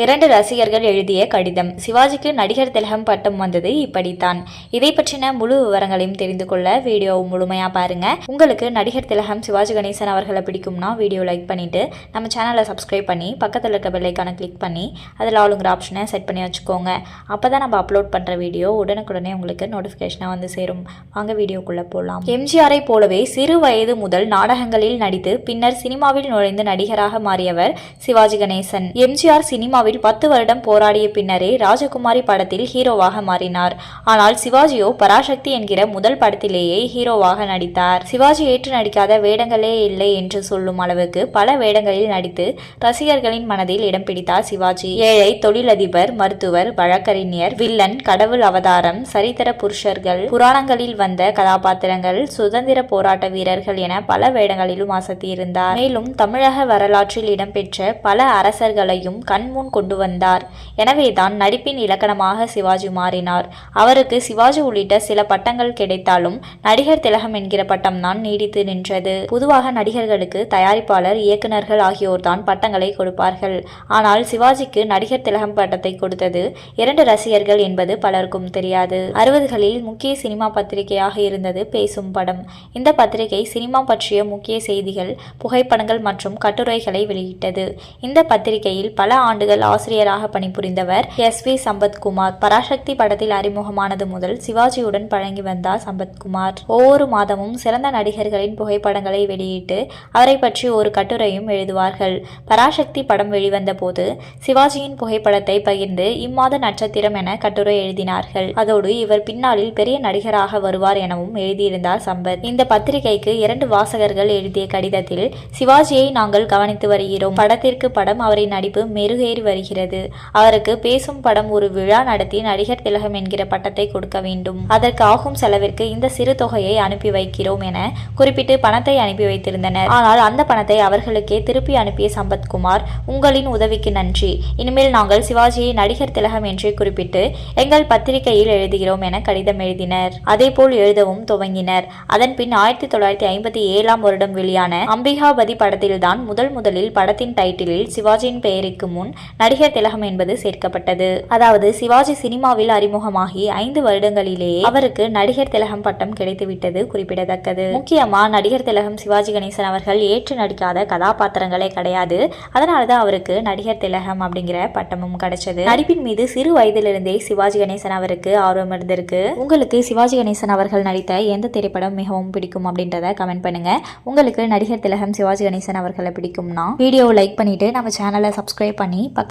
இரண்டு ரசிகர்கள் எழுதிய கடிதம். சிவாஜிக்கு நடிகர் திலகம் பட்டம் வந்தது இப்படித்தான். இதை பற்றின முழு விவரங்களையும் தெரிந்து கொள்ள வீடியோ முழுமையா பாருங்க. உங்களுக்கு நடிகர் திலகம் சிவாஜி கணேசன் அவர்களை பிடிக்கும்னா வீடியோ லைக் பண்ணிட்டு நம்ம சேனலை சப்ஸ்கிரைப் பண்ணி பக்கத்தில் இருக்க பெல்லைக்கான கிளிக் பண்ணி அதில் ஆளுங்கிற ஆப்ஷனை செட் பண்ணி வச்சுக்கோங்க. அப்போ தான் நம்ம அப்லோட் பண்ணுற வீடியோ உடனுக்குடனே உங்களுக்கு நோட்டிஃபிகேஷனாக வந்து சேரும். வாங்க வீடியோக்குள்ளே போகலாம் எம்ஜிஆரை போலவே சிறு வயது முதல் நாடகங்களில் நடித்து பின்னர் சினிமாவில் நுழைந்து நடிகராக மாறியவர் சிவாஜி கணேசன். எம்ஜிஆர் சினிமா சினிமாவில் பத்து வருடம் போராடிய பின்னரே ராஜகுமாரி படத்தில் ஹீரோவாக மாறினார். ஆனால் சிவாஜியோ பராசக்தி என்கிற முதல் படத்திலேயே ஹீரோவாக நடித்தார். சிவாஜி ஏற்று நடிக்காத வேடங்களே இல்லை என்று சொல்லும் அளவுக்கு பல வேடங்களில் நடித்து ரசிகர்களின் மனதில் இடம் பிடித்தார் சிவாஜி. ஏழை தொழிலதிபர் மருத்துவர் வழக்கறிஞர் வில்லன் கடவுள் அவதாரம் சரித்திர புருஷர்கள் புராணங்களில் வந்த கதாபாத்திரங்கள் சுதந்திர போராட்ட வீரர்கள் என பல வேடங்களிலும் அசத்தியிருந்தார் மேலும் தமிழக வரலாற்றில் இடம்பெற்ற பல அரசர்களையும் கண்முன் கொண்டு வந்தார். எனவேதான் நடிப்பின் இலக்கணமாக சிவாஜி மாறினார். அவருக்கு சிவாஜி உள்ளிட்ட சில பட்டங்கள் கிடைத்தாலும் நடிகர் திலகம் என்கிற பட்டம் தான் நீடித்து நின்றது. பொதுவாக நடிகர்களுக்கு தயாரிப்பாளர் இயக்குநர்கள் ஆகியோர்தான் பட்டங்களை கொடுப்பார்கள். ஆனால் சிவாஜிக்கு நடிகர் திலகம் பட்டத்தை கொடுத்தது இரண்டு ரசிகர்கள் என்பது பலருக்கும் தெரியாது. அறுபதுகளில் முக்கிய சினிமா பத்திரிகையாக இருந்தது பேசும் படம். இந்த பத்திரிகை சினிமா பற்றிய முக்கிய செய்திகள் புகைப்படங்கள் மற்றும் கட்டுரைகளை வெளியிட்டது. இந்த பத்திரிகையில் பல ஆண்டுகள் ஆசிரியராக பணிபுரிந்தவர் எஸ் வி சம்பத்குமார். பராசக்தி படத்தில் அறிமுகமானது முதல் சிவாஜியுடன் பழங்கி வந்தார் சம்பத்குமார். ஒவ்வொரு மாதமும் சிறந்த நடிகர்களின் புகைப்படங்களை வெளியிட்டு அவரை பற்றி ஒரு கட்டுரையும் எழுதுவார்கள். பராசக்தி படம் வெளிவந்த போது சிவாஜியின் புகைப்படத்தை பகிர்ந்து இம்மாத நட்சத்திரம் என கட்டுரை எழுதினார்கள். அதோடு இவர் பின்னாளில் பெரிய நடிகராக வருவார் எனவும் எழுதியிருந்தார் சம்பத். இந்த பத்திரிகைக்கு இரண்டு வாசகர்கள் எழுதிய கடிதத்தில் சிவாஜியை நாங்கள் கவனித்து வருகிறோம். படத்திற்கு படம் அவரின் நடிப்பு மெருகேறி வருகிறது. அவருக்கு பேசும் படம் ஒரு விழா நடத்தி நடிகர் திலகம் என்கிற பட்டத்தை கொடுக்க வேண்டும். அதற்கு ஆகும் செலவிற்கு இந்த சிறு தொகையை அனுப்பி வைக்கிறோம் என குறிப்பிட்டு பணத்தை அனுப்பி வைத்திருந்தனர். ஆனால் அந்த பணத்தை அவர்களுக்கே திருப்பி அனுப்பிய சம்பத்குமார் உங்களின் உதவிக்கு நன்றி. இனிமேல் நாங்கள் சிவாஜியை நடிகர் திலகம் என்றே குறிப்பிட்டு எங்கள் பத்திரிகையில் எழுதுகிறோம் என கடிதம் எழுதினர். அதேபோல் எழுதவும் துவங்கினர். அதன் பின் ஆயிரத்தி தொள்ளாயிரத்தி ஐம்பத்தி ஏழாம் வருடம் வெளியான அம்பிகாபதி படத்தில்தான் முதல் முதலில் படத்தின் டைட்டிலில் சிவாஜியின் பெயருக்கு முன் நடிகர் திலகம் என்பது சேர்க்கப்பட்டது. அதாவது சிவாஜி சினிமாவில் அறிமுகமாகி ஐந்து வருடங்களிலேயே அவருக்கு நடிகர் திலகம் பட்டம் கிடைத்துவிட்டது குறிப்பிடத்தக்கது. முக்கியமா நடிகர் திலகம் சிவாஜி கணேசன் அவர்கள் ஏற்று நடிக்காத கதாபாத்திரங்களே கிடையாது. அதனாலதான் அவருக்கு நடிகர் திலகம் அப்படிங்கிற பட்டமும் கிடைச்சது. நடிப்பின் மீது சிறு வயதிலிருந்தே சிவாஜி கணேசன் அவருக்கு ஆர்வம் இருந்திருக்கு. உங்களுக்கு சிவாஜி கணேசன் அவர்கள் நடித்த எந்த திரைப்படம் மிகவும் பிடிக்கும் அப்படின்றத கமெண்ட் பண்ணுங்க. உங்களுக்கு நடிகர் திலகம் சிவாஜி கணேசன் அவர்களை பிடிக்கும்னா வீடியோவை லைக் பண்ணிட்டு நம்ம சேனலை சப்ஸ்கிரைப் பண்ணி பக்கத்தில்